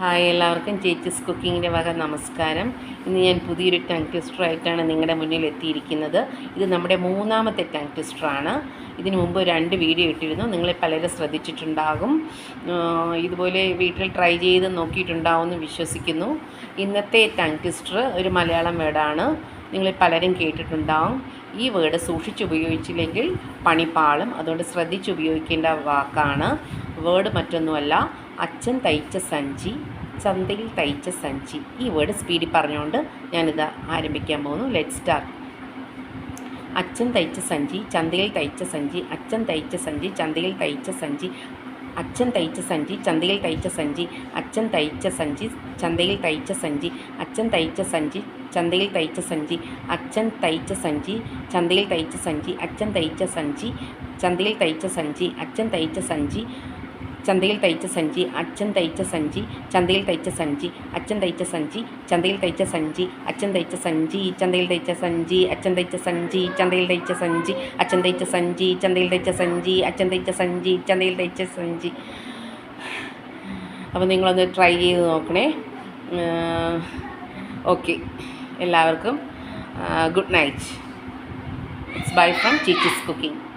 Hi എല്ലാവർക്കും ചേച്ചീസ് കുക്കിങ്ങിന്റെ വക നമസ്കാരം. ഇന്ന് ഞാൻ പുതിയൊരു ടങ് ട്വിസ്റ്ററായിട്ടാണ് നിങ്ങളുടെ മുന്നിൽ എത്തിയിരിക്കുന്നത്. ഇത് നമ്മുടെ മൂന്നാമത്തെ ടങ് ട്വിസ്റ്ററാണ് ഇതിനു മുമ്പ് രണ്ട് വീഡിയോ ഇട്ടിരുന്നു. നിങ്ങളെ പലരും ശ്രദ്ധിച്ചിട്ടുണ്ടാകും. ഇതുപോലെ വീട്ടിൽ ട്രൈ ചെയ്ത് നോക്കിയിട്ടുണ്ടാവുമെന്ന് വിശ്വസിക്കുന്നു. ഇന്നത്തെ ടങ് ട്വിസ്റ്റർ ഒരു മലയാളം വേർഡാണ്. നിങ്ങൾ പലരും കേട്ടിട്ടുണ്ടാവും. ഈ വേർഡ് സൂക്ഷിച്ചുപയോഗിച്ചില്ലെങ്കിൽ പണിപ്പാളും അതുകൊണ്ട് ശ്രദ്ധിച്ചുപയോഗിക്കേണ്ട വാക്കാണ്. വേർഡ് മറ്റൊന്നുമല്ല അച്ഛൻ തയ്ച്ച സഞ്ചി ചന്തയിൽ തയ്ച്ച സഞ്ചി. ഈ വേർഡ് സ്പീഡിൽ പറഞ്ഞുകൊണ്ട് ഞാനിത് ആരംഭിക്കാൻ പോകുന്നു. ലെറ്റ് സ്റ്റാർട്ട് അച്ഛൻ തയ്ച്ച സഞ്ചി ചന്തയിൽ തയ്ച്ച സഞ്ചി അച്ഛൻ തയ്ച്ച സഞ്ചി ചന്തയിൽ തയ്ച്ച സഞ്ചി. അച്ഛൻ തയ്ച്ച സഞ്ചി ചന്തയിൽ തയ്ച്ച സഞ്ചി അച്ഛൻ തയ്ച്ച സഞ്ചി ചന്തയിൽ തയ്ച്ച സഞ്ചി അച്ഛൻ തയ്ച്ച സഞ്ചി ചന്തയിൽ തയ്ച്ച സഞ്ചി അച്ഛൻ തയ്ച്ച സഞ്ചി ചന്തയിൽ തയ്ച്ച സഞ്ചി അച്ഛൻ തയ്ച്ച സഞ്ചി ചന്തയിൽ തയ്ച്ച സഞ്ചി അച്ഛൻ തയ്ച്ച സഞ്ചി ചന്തയിൽ തയ്ച്ച സഞ്ചി അച്ഛൻ തയ്ച്ച സഞ്ചി ചന്തയിൽ തയ്ച്ച സഞ്ചി അച്ഛൻ തയ്ച്ച സഞ്ചി ചന്തയിൽ തയ്ച്ച സഞ്ചി അച്ഛൻ തയ്ച്ച സഞ്ചി ചന്തയിൽ തയ്ച്ച സഞ്ചി അച്ഛൻ തയ്ച്ച സഞ്ചി ചന്തയിൽ തയ്ച്ച സഞ്ചി അച്ഛൻ തയ്ച്ച സഞ്ചി ചന്തയിൽ തയ്ച്ച സഞ്ചി അച്ഛൻ തയ്ച്ച സഞ്ചി ചന്തയിൽ തയ്ച്ച സഞ്ചി അപ്പോൾ നിങ്ങളൊന്ന് ട്രൈ ചെയ്ത് നോക്കണേ ഓക്കെ എല്ലാവർക്കും good night it's bye from Cheechees cooking